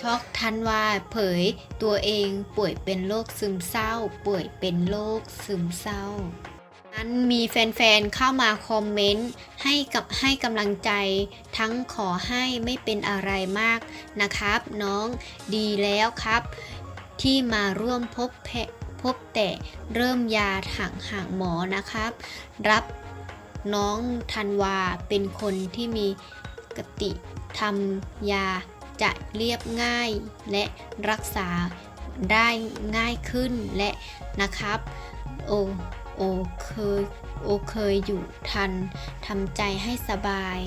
ช็อกทันวาเผยตัวเองป่วยเป็นโรคซึมเศร้า ป่วยเป็นโรคซึมเศร้านั้นมีแฟนๆ เข้ามาคอมเมนต์ให้กับให้กำลังใจ ทั้งขอให้ไม่เป็นอะไรมากนะครับ น้องดีแล้วครับ ที่มาร่วมพบแพพบแต่เริ่มยาห่างห่างหมอนะครับ รับน้องธันวาเป็นคนที่มีกติทำยา จะเรียบง่ายและรักษาได้ง่ายขึ้นและนะครับ โอโอเคยโอเคยอยู่ทันทำใจให้สบาย